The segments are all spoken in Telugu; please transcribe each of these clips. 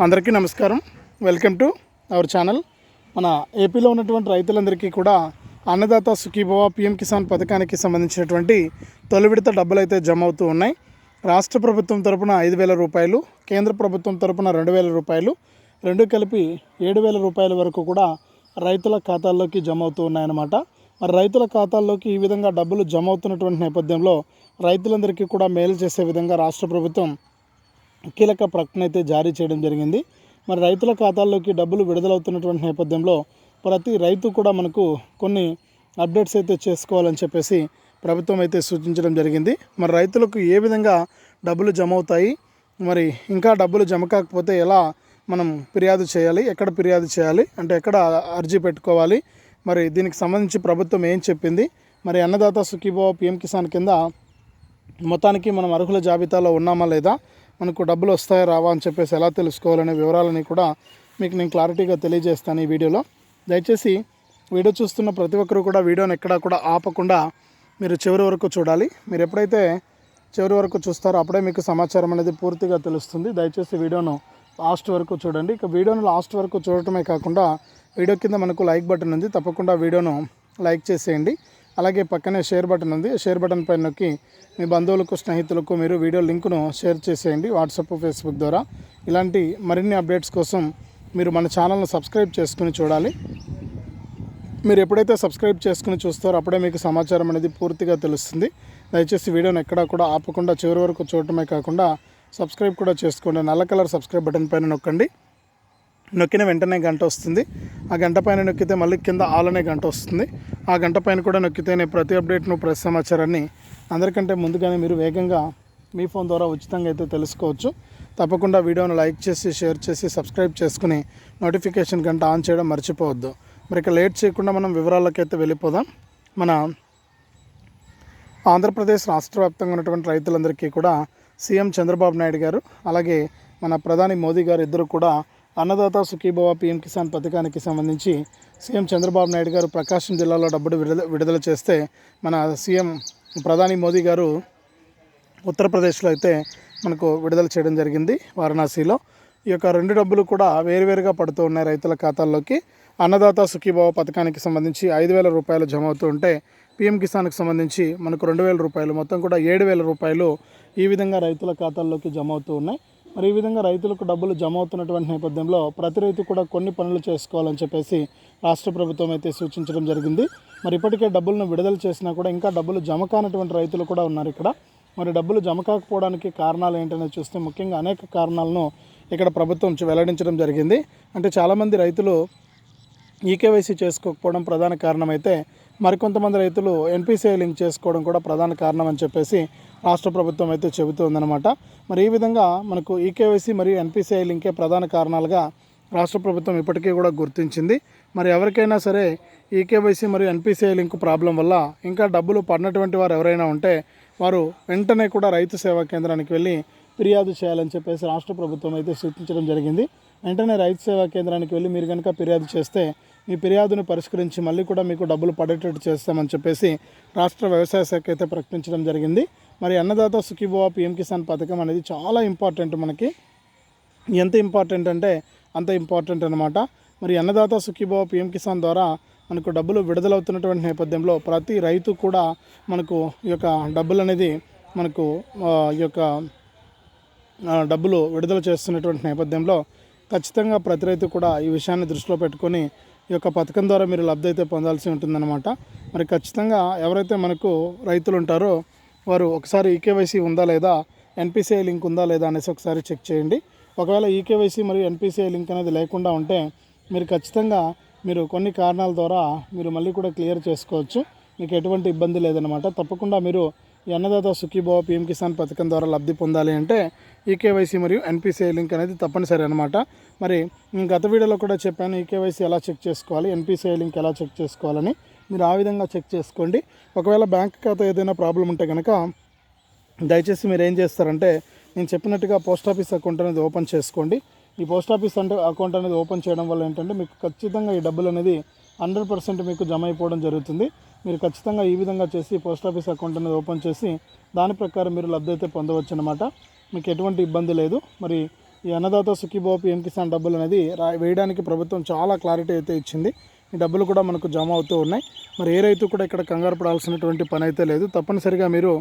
అందరికీ నమస్కారం. Welcome to our channel. మన ఏపీలో ఉన్నటువంటి రైతులందరికీ కూడా అన్నదాత సుఖీభవ పిఎం కిసాన్ పథకానికి సంబంధించినటువంటి తొలి విడత డబ్బులు అయితే జమ అవుతూ ఉన్నాయి. రాష్ట్ర ప్రభుత్వం తరపున ఐదు వేల రూపాయలు కేంద్ర ప్రభుత్వం తరపున రెండు వేల రూపాయలు రెండు కలిపి ఏడు వేల రూపాయల వరకు కూడా రైతుల ఖాతాల్లోకి జమ అవుతూ ఉన్నాయన్నమాట. మరి రైతుల ఖాతాల్లోకి ఈ విధంగా డబ్బులు జమ అవుతున్నటువంటి నేపథ్యంలో రైతులందరికీ కూడా మేలు చేసే విధంగా రాష్ట్ర ప్రభుత్వం కీలక ప్రకటన అయితే జారీ చేయడం జరిగింది. మరి రైతుల ఖాతాల్లోకి డబ్బులు విడుదలవుతున్నటువంటి నేపథ్యంలో ప్రతి రైతు కూడా మనకు కొన్ని అప్డేట్స్ అయితే చేసుకోవాలని చెప్పేసి ప్రభుత్వం అయితే సూచించడం జరిగింది. మరి రైతులకు ఏ విధంగా డబ్బులు జమ అవుతాయి మరి ఇంకా డబ్బులు జమ కాకపోతే ఎలా మనం ఫిర్యాదు చేయాలి? ఎక్కడ ఫిర్యాదు చేయాలి? అంటే ఎక్కడ అర్జీ పెట్టుకోవాలి? మరి దీనికి సంబంధించి ప్రభుత్వం ఏం చెప్పింది? మరి అన్నదాత సుఖీభావ పిఎం కిసాన్ కింద మొత్తానికి మనం అర్హుల జాబితాలో ఉన్నామా లేదా? మనకు డబ్బులు వస్తాయా రావా అని చెప్పేసి ఎలా తెలుసుకోవాలనే వివరాలని కూడా మీకు నేను క్లారిటీగా తెలియజేస్తాను ఈ వీడియోలో. దయచేసి వీడియో చూస్తున్న ప్రతి ఒక్కరూ కూడా వీడియోని ఎక్కడా కూడా ఆపకుండా మీరు చివరి వరకు చూడాలి. మీరు ఎప్పుడైతే చివరి వరకు చూస్తారో అప్పుడే మీకు సమాచారం అనేది పూర్తిగా తెలుస్తుంది. దయచేసి వీడియోను లాస్ట్ వరకు చూడండి. ఇక వీడియోను లాస్ట్ వరకు చూడటమే కాకుండా వీడియో కింద మనకు లైక్ బటన్ ఉంది. తప్పకుండా వీడియోను లైక్ చేసేయండి. అలాగే పక్కనే షేర్ బటన్ ఉంది. షేర్ బటన్ పైన నొక్కి మీ బంధువులకు స్నేహితులకు మీరు వీడియో లింకును షేర్ చేసేయండి వాట్సాప్ ఫేస్బుక్ ద్వారా. ఇలాంటి మరిన్ని అప్డేట్స్ కోసం మీరు మన ఛానల్ను సబ్స్క్రైబ్ చేసుకుని చూడాలి. మీరు ఎప్పుడైతే సబ్స్క్రైబ్ చేసుకుని చూస్తారో అప్పుడే మీకు సమాచారం అనేది పూర్తిగా తెలుస్తుంది. దయచేసి వీడియోని ఎక్కడా కూడా ఆపకుండా చివరి వరకు చూడటమే కాకుండా సబ్స్క్రైబ్ కూడా చేసుకోండి. నల్ల కలర్ సబ్స్క్రైబ్ బటన్ పైన నొక్కండి. నొక్కిన వెంటనే గంట వస్తుంది. ఆ గంట పైన నొక్కితే మళ్ళీ కింద ఆల్ అనే గంట వస్తుంది. ఆ గంట పైన కూడా నొక్కితేనే ప్రతి అప్డేట్ను ప్రతి సమాచారాన్ని అందరికంటే ముందుగానే మీరు వేగంగా మీ ఫోన్ ద్వారా ఉచితంగా అయితే తెలుసుకోవచ్చు. తప్పకుండా వీడియోను లైక్ చేసి షేర్ చేసి సబ్స్క్రైబ్ చేసుకుని నోటిఫికేషన్ గంట ఆన్ చేయడం మర్చిపోవద్దు. మరి ఇక లేట్ చేయకుండా మనం వివరాలకైతే వెళ్ళిపోదాం. మన ఆంధ్రప్రదేశ్ రాష్ట్ర వ్యాప్తంగా ఉన్నటువంటి రైతులందరికీ కూడా సీఎం చంద్రబాబు నాయుడు గారు అలాగే మన ప్రధాని మోదీ గారు ఇద్దరు కూడా అన్నదాత సుఖీభవ పీఎం కిసాన్ పథకానికి సంబంధించి సీఎం చంద్రబాబు నాయుడు గారు ప్రకాశం జిల్లాలో డబ్బులు విడుదల విడుదల చేస్తే మన సీఎం ప్రధాని మోదీ గారు ఉత్తరప్రదేశ్లో అయితే మనకు విడుదల చేయడం జరిగింది వారణాసిలో. ఈ యొక్క రెండు డబ్బులు కూడా వేరువేరుగా పడుతూ ఉన్నాయి రైతుల ఖాతాల్లోకి. అన్నదాత సుఖీభావ పథకానికి సంబంధించి ఐదు వేల రూపాయలు జమ అవుతూ ఉంటే పీఎం కిసాన్కి సంబంధించి మనకు రెండు వేల రూపాయలు మొత్తం కూడా ఏడు వేల రూపాయలు ఈ విధంగా రైతుల ఖాతాల్లోకి జమ అవుతూ ఉన్నాయి. మరి ఈ విధంగా రైతులకు డబ్బులు జమ అవుతున్నటువంటి నేపథ్యంలో ప్రతి రైతు కూడా కొన్ని పనులు చేసుకోవాలని చెప్పేసి రాష్ట్ర ప్రభుత్వం అయితే సూచించడం జరిగింది. మరి ఇప్పటికే డబ్బులను విడుదల చేసినా కూడా ఇంకా డబ్బులు జమ కానటువంటి రైతులు కూడా ఉన్నారు ఇక్కడ. మరి డబ్బులు జమ కాకపోవడానికి కారణాలు ఏంటనేది చూస్తే ముఖ్యంగా అనేక కారణాలను ఇక్కడ ప్రభుత్వం వెల్లడించడం జరిగింది. అంటే చాలామంది రైతులు ఈకేవైసీ చేసుకోకపోవడం ప్రధాన కారణమైతే మరికొంతమంది రైతులు ఎన్పిసిఐ లింక్ చేసుకోవడం కూడా ప్రధాన కారణం అని చెప్పేసి రాష్ట్ర ప్రభుత్వం అయితే చెబుతుందన్నమాట మరి ఈ విధంగా మనకు ఈకేవైసీ మరియు ఎన్పిసిఐ లింకే ప్రధాన కారణాలుగా రాష్ట్ర ప్రభుత్వం ఇప్పటికీ కూడా గుర్తించింది. మరి ఎవరికైనా సరే ఈకేవైసీ మరియు ఎన్పిసిఐ లింక్ ప్రాబ్లం వల్ల ఇంకా డబ్బులు పడినటువంటి వారు ఎవరైనా ఉంటే వారు వెంటనే కూడా రైతు సేవా కేంద్రానికి వెళ్ళి ఫిర్యాదు చేయాలని చెప్పేసి రాష్ట్ర ప్రభుత్వం అయితే సూచించడం జరిగింది. వెంటనే రైతు సేవా కేంద్రానికి వెళ్ళి మీరు కనుక ఫిర్యాదు చేస్తే మీ ఫిర్యాదును పరిష్కరించి మళ్ళీ కూడా మీకు డబ్బులు పడేటట్టు చేస్తామని చెప్పేసి రాష్ట్ర వ్యవసాయ శాఖ అయితే ప్రకటించడం జరిగింది. మరి అన్నదాత సుఖీభవ పిఎం కిసాన్ పథకం అనేది చాలా ఇంపార్టెంట్ మనకి. ఎంత ఇంపార్టెంట్ అంటే అంత ఇంపార్టెంట్ అనమాట మరి అన్నదాత సుఖీభవ పిఎం కిసాన్ ద్వారా మనకు డబ్బులు విడుదలవుతున్నటువంటి నేపథ్యంలో ప్రతి రైతు కూడా మనకు ఈ యొక్క డబ్బులు అనేది మనకు ఈ యొక్క డబ్బులు విడుదల చేస్తున్నటువంటి నేపథ్యంలో ఖచ్చితంగా ప్రతి రైతు కూడా ఈ విషయాన్ని దృష్టిలో పెట్టుకొని ఈ యొక్క పథకం ద్వారా మీరు లబ్ధి అయితే పొందాల్సి ఉంటుందన్నమాట. మరి ఖచ్చితంగా ఎవరైతే మనకు రైతులు ఉంటారో వారు ఒకసారి ఈకేవైసీ ఉందా లేదా ఎన్పిసిఐ లింక్ ఉందా లేదా అనేసి ఒకసారి చెక్ చేయండి. ఒకవేళ ఈకేవైసీ మరియు ఎన్పిసిఐ లింక్ అనేది లేకుండా ఉంటే మీరు ఖచ్చితంగా మీరు కొన్ని కారణాల ద్వారా మీరు మళ్ళీ కూడా క్లియర్ చేసుకోవచ్చు. మీకు ఎటువంటి ఇబ్బంది లేదనమాట తప్పకుండా మీరు ఈ అన్నదాత సుఖీభావ పిఎం కిసాన్ పథకం ద్వారా లబ్ధి పొందాలి అంటే ఈకేవైసీ మరియు ఎన్పిసిఐ లింక్ అనేది తప్పనిసరి అనమాట మరి నేను గత వీడియోలో కూడా చెప్పాను ఈకేవైసీ ఎలా చెక్ చేసుకోవాలి ఎన్పిసిఐ లింక్ ఎలా చెక్ చేసుకోవాలని. మీరు ఆ విధంగా చెక్ చేసుకోండి. ఒకవేళ బ్యాంక్ ఖాతా ఏదైనా ప్రాబ్లం ఉంటే కనుక దయచేసి మీరు ఏం చేస్తారంటే నేను చెప్పినట్టుగా పోస్ట్ ఆఫీస్ అకౌంట్ అనేది ఓపెన్ చేసుకోండి. ఈ పోస్ట్ ఆఫీస్ అంటే అకౌంట్ అనేది ఓపెన్ చేయడం వల్ల ఏంటంటే మీకు ఖచ్చితంగా ఈ డబ్బులు అనేది హండ్రెడ్ పర్సెంట్ మీకు జమ అయిపోవడం జరుగుతుంది. మీరు ఖచ్చితంగా ఈ విధంగా చేసి పోస్ట్ ఆఫీస్ అకౌంట్ అనేది ఓపెన్ చేసి దాని ప్రకారం మీరు లబ్ధి అయితే పొందవచ్చు అనమాట మీకు ఎటువంటి ఇబ్బంది లేదు. మరి ఈ అన్నదాత సుఖీభావ పిఎం కిసాన్ డబ్బులు అనేది రా- వేయడానికి ప్రభుత్వం చాలా క్లారిటీ అయితే ఇచ్చింది. ఈ డబ్బులు కూడా మనకు జమ అవుతూ ఉన్నాయి. మరి ఏ రైతు కూడా ఇక్కడ కంగారు పడాల్సినటువంటి పని అయితే లేదు. తప్పనిసరిగా మీరు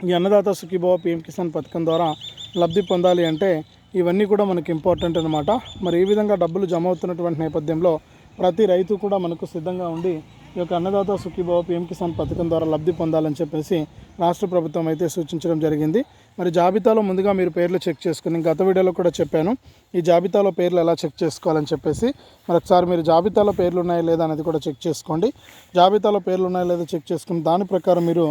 ఈ అన్నదాత సుఖీభావ పిఎం కిసాన్ పథకం ద్వారా లబ్ధి పొందాలి అంటే ఇవన్నీ కూడా మనకి ఇంపార్టెంట్ అనమాట మరి ఈ విధంగా డబ్బులు జమ అవుతున్నటువంటి నేపథ్యంలో ప్రతి రైతు కూడా మనకు సిద్ధంగా ఉండి ఈ యొక్క అన్నదాత సుఖీభావ పిఎం కిసాన్ పథకం ద్వారా లబ్ధి పొందాలని చెప్పేసి రాష్ట్ర ప్రభుత్వం అయితే సూచించడం జరిగింది. మరి జాబితాలో ముందుగా మీరు పేర్లు చెక్ చేసుకుని గత వీడియోలో కూడా చెప్పాను. ఈ జాబితాలో పేర్లు ఎలా చెక్ చేసుకోవాలని చెప్పేసి మరి ఒకసారి మీరు జాబితాలో పేర్లు ఉన్నాయా లేదా అనేది కూడా చెక్ చేసుకోండి. జాబితాలో పేర్లు ఉన్నాయా లేదా చెక్ చేసుకుని దాని ప్రకారం మీరు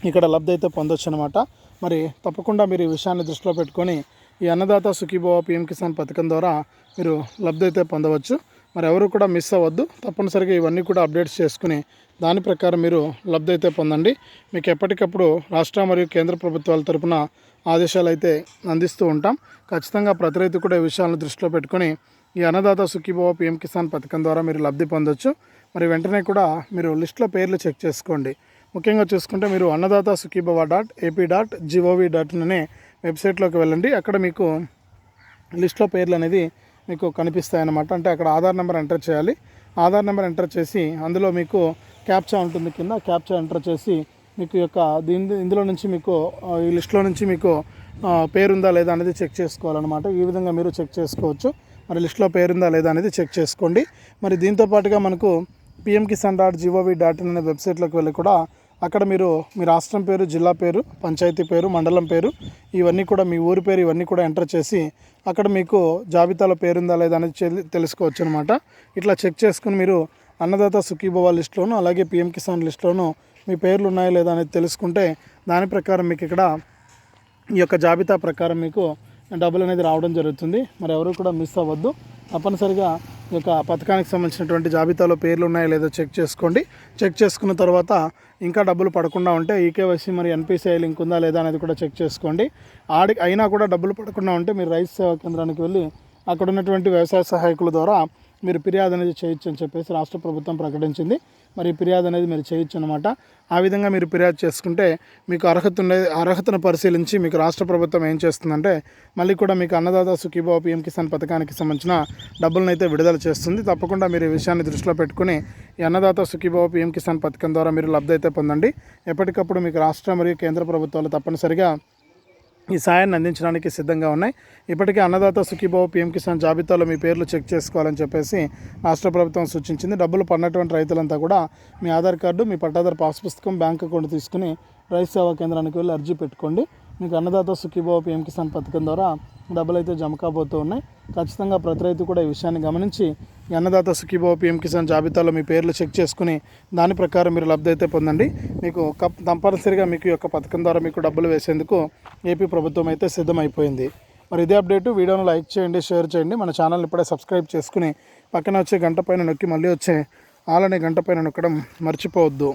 ఇక్కడ లబ్ధి అయితే పొందొచ్చు అనమాట మరి తప్పకుండా మీరు ఈ విషయాన్ని దృష్టిలో పెట్టుకొని ఈ అన్నదాత సుఖీభవ పిఎం కిసాన్ పథకం ద్వారా మీరు లబ్ధి అయితే పొందవచ్చు. మరి ఎవరు కూడా మిస్ అవ్వద్దు. తప్పనిసరిగా ఇవన్నీ కూడా అప్డేట్స్ చేసుకుని దాని ప్రకారం మీరు లబ్ధి అయితే పొందండి. మీకు ఎప్పటికప్పుడు రాష్ట్ర మరియు కేంద్ర ప్రభుత్వాల తరపున ఆదేశాలు అయితే అందిస్తూ ఉంటాం. ఖచ్చితంగా ప్రతి రైతు కూడా ఈ విషయాలను దృష్టిలో పెట్టుకొని ఈ అన్నదాత సుఖీభవ పిఎం కిసాన్ పథకం ద్వారా మీరు లబ్ధి పొందొచ్చు. మరి వెంటనే కూడా మీరు లిస్టులో పేర్లు చెక్ చేసుకోండి. ముఖ్యంగా చూసుకుంటే మీరు Annadata Sukhibhava dot AP dot G O V dot అనే వెబ్సైట్లోకి వెళ్ళండి. అక్కడ మీకు లిస్ట్లో పేర్లు అనేది మీకు కనిపిస్తాయన్నమాట. అంటే అక్కడ ఆధార్ నెంబర్ ఎంటర్ చేయాలి. ఆధార్ నెంబర్ ఎంటర్ చేసి అందులో మీకు క్యాప్చా ఉంటుంది కింద. క్యాప్చా ఎంటర్ చేసి మీకు యొక్క దీని ఇందులో నుంచి మీకు ఈ లిస్ట్లో నుంచి మీకు పేరుందా లేదా అనేది చెక్ చేసుకోవాలన్నమాట. ఈ విధంగా మీరు చెక్ చేసుకోవచ్చు. మరి లిస్ట్లో పేరుందా లేదా అనేది చెక్ చేసుకోండి. మరి దీంతో పాటుగా మనకు PM Kisan dot G O V dot in అనే వెబ్సైట్లోకి వెళ్ళి కూడా అక్కడ మీరు మీ రాష్ట్రం పేరు జిల్లా పేరు పంచాయతీ పేరు మండలం పేరు ఇవన్నీ కూడా మీ ఊరి పేరు ఇవన్నీ కూడా ఎంటర్ చేసి అక్కడ మీకు జాబితాలో పేరుందా లేదా అనేది తెలుసుకోవచ్చు అనమాట ఇట్లా చెక్ చేసుకుని మీరు అన్నదాత సుఖీభవ లిస్టులోను అలాగే పిఎం కిసాన్ లిస్టులోను మీ పేర్లు ఉన్నాయా లేదా అనేది తెలుసుకుంటే దాని ప్రకారం మీకు ఇక్కడ ఈ యొక్క జాబితా ప్రకారం మీకు డబ్బులు అనేది రావడం జరుగుతుంది. మరి ఎవరు కూడా మిస్ అవ్వద్దు. తప్పనిసరిగా ఈ యొక్క పథకానికి సంబంధించినటువంటి జాబితాలో పేర్లు ఉన్నాయో లేదో చెక్ చేసుకోండి. చెక్ చేసుకున్న తర్వాత ఇంకా డబ్బులు పడకుండా ఉంటే ఈకేవైసీ మరి ఎన్పిసిఐ లింక్ ఉందా లేదా అనేది కూడా చెక్ చేసుకోండి. ఆడి అయినా కూడా డబ్బులు పడకుండా ఉంటే మీరు రైతు సేవా కేంద్రానికి వెళ్ళి అక్కడ ఉన్నటువంటి వ్యవసాయ సహాయకుల ద్వారా మీరు ఫిర్యాదు అనేది చేయొచ్చు అని చెప్పేసి రాష్ట్ర ప్రభుత్వం ప్రకటించింది. మరి ఫిర్యాదు అనేది మీరు చేయొచ్చు అనమాట ఆ విధంగా మీరు ఫిర్యాదు చేసుకుంటే మీకు అర్హత ఉండే అర్హతను పరిశీలించి మీకు రాష్ట్ర ప్రభుత్వం ఏం చేస్తుందంటే మళ్ళీ కూడా మీకు అన్నదాత సుఖీభావ పిఎం కిసాన్ పథకానికి సంబంధించిన డబ్బులను అయితే విడుదల చేస్తుంది. తప్పకుండా మీరు ఈ విషయాన్ని దృష్టిలో పెట్టుకుని ఈ అన్నదాత సుఖీభావ పిఎం కిసాన్ పథకం ద్వారా మీరు లబ్ధి అయితే పొందండి. ఎప్పటికప్పుడు మీకు రాష్ట్ర మరియు కేంద్ర ప్రభుత్వాలు తప్పనిసరిగా ఈ సాయాన్ని అందించడానికి సిద్ధంగా ఉన్నాయి. ఇప్పటికే అన్నదాత సుఖీభావ పిఎం కిసాన్ జాబితాలో మీ పేర్లు చెక్ చేసుకోవాలని చెప్పేసి రాష్ట్ర ప్రభుత్వం సూచించింది. డబ్బులు పడినటువంటి రైతులంతా కూడా మీ ఆధార్ కార్డు మీ పట్టాదారు పాస్ పుస్తకం బ్యాంక్ అకౌంట్ తీసుకుని రైతు సేవా కేంద్రానికి వెళ్ళి అర్జీ పెట్టుకోండి. మీకు అన్నదాత సుఖీభావ పిఎం కిసాన్ పథకం ద్వారా డబ్బులు అయితే జమ కాబోతూ ఉన్నాయి. ఖచ్చితంగా ప్రతి రైతు కూడా ఈ విషయాన్ని గమనించి అన్నదాత సుఖీభావ పిఎం కిసాన్ జాబితాలో మీ పేర్లు చెక్ చేసుకుని దాని ప్రకారం మీరు లబ్ధి అయితే పొందండి. మీకు కప్ మీకు యొక్క పథకం ద్వారా మీకు డబ్బులు వేసేందుకు ఏపీ ప్రభుత్వం అయితే సిద్ధమైపోయింది. మరి ఇదే అప్డేట్. వీడియోను లైక్ చేయండి షేర్ చేయండి. మన ఛానల్ ఇప్పుడే సబ్స్క్రైబ్ చేసుకుని పక్కన వచ్చే గంట పైన నొక్కి మళ్ళీ వచ్చే ఆలనే గంట పైన నొక్కడం మర్చిపోవద్దు.